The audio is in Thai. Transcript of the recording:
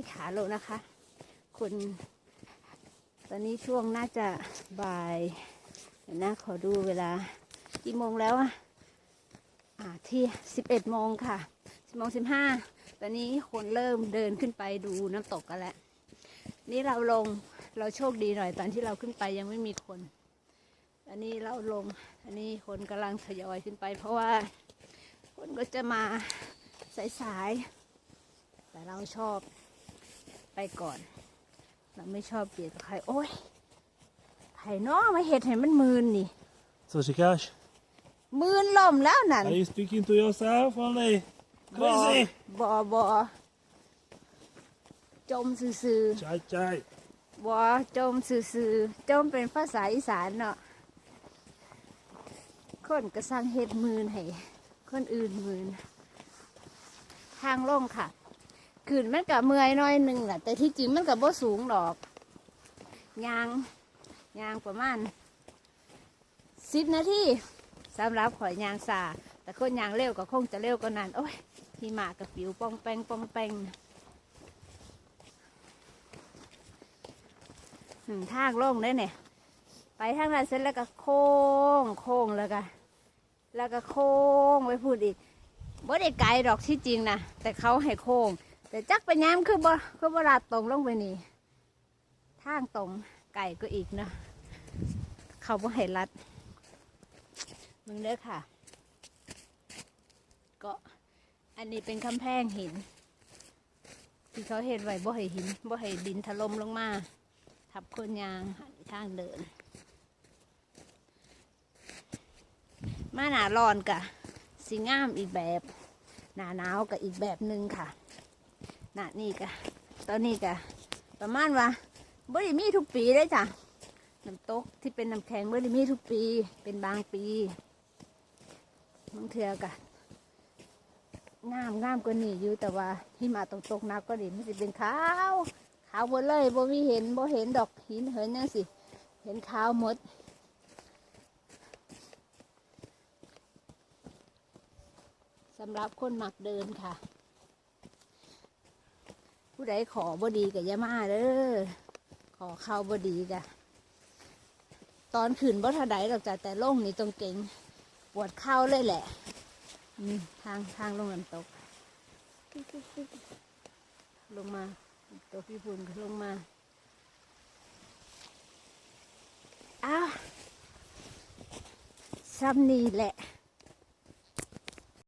นี่ขาลงนะคะ คุณ ตอนนี้ช่วงน่าจะบ่ายนะขอดูเวลากี่โมงแล้วอะอ่าที่สิบเอ็ดโมงค่ะสิบโมงสิบห้าตอนนี้คนเริ่มเดินขึ้นไปดูน้ำตกกันแล้ว นี่เราลงเราโชคดีหน่อยตอนที่เราขึ้นไปยังไม่มีคน อันนี้เราลง อันนี้คนกำลังทยอยขึ้นไป เพราะว่าคนก็จะมาสายๆแต่เราชอบ ไปก่อน เราไม่ชอบเบียดกับใคร โอ้ยไผ่น้อมาเห็ดเห็นมันมืนนี่ So Shikash, มืนล่มแล้วนั่น are you speaking to yourself only? บอ Crazy! บอบอจมซื่อ Chai chai. ๆบอจมซื่อๆจมเป็นภาษาอีสานเนาะคนก็สร้างเห็ดมืนให้คนอื่นมืนทางลงค่ะ ขึ้นมันกับเมื่อยน้อยหนึ่งแหละแต่ที่จริงมันกับบ่สูงดอกยางยางประมาณสิบนาทีสำหรับข่อยยางซาแต่คนยางเร็วก็คงจะเร็วกว่านั้นโอ้ยพี่หมากกับปิวปองแปงปองแปงหนึ่งทางลงได้เนี่ยไปทางนั้นเสร็จแล้วก็โค้งโค้งแล้วก็แล้วก็โค้งไปพูดอีกบ่ได้ไกลดอกที่จริงนะแต่เขาให้โค้ง แต่จักไปย้ำคือบ่คือบ่ลาดตรงลงไปนี่ทางตรงไก่ก็อีกเนาะเขาบ่ให้รัดมึงเด้อค่ะ ก็อันนี้เป็นคำแพงหิน ที่เขาเห็นไว้บ่ให้หินบ่ให้ดินถล่มลงมา ทับคนยางทางเดิน มาหนาร้อนกะสีงามอีกแบบ หนาหนาวก็อีกแบบหนึ่งค่ะ นานี่กะตอนนี้กะประมาณว่าบ่ได้มีทุกปีเลยจ้ะน้ำตกที่เป็นน้ำแข็งบ่ได้มีทุกปีเป็นบางปีบางเทือกะงามงามกว่านี่อยู่แต่ว่าที่มาตกตกนักก็ดีมันสิเป็นขาวขาวหมดเลยบ่มีเห็นบ่เห็นดอกหินเหินนั่นสิ เห็นขาวหมดสำหรับคนมักเดินค่ะ ผู้ใดขอบดีกับยามาเด้อขอเข้าบดีจ้ะตอนขืนบ่ทาใดหรอกจ้ะแต่ล่งนี่ตรงเก่งปวดเข่าเลยแหละทางทางลงน้ำตก ลงมาตัวพี่พุ่นก็ลงมาอ้าวซ้ำนี่แหละ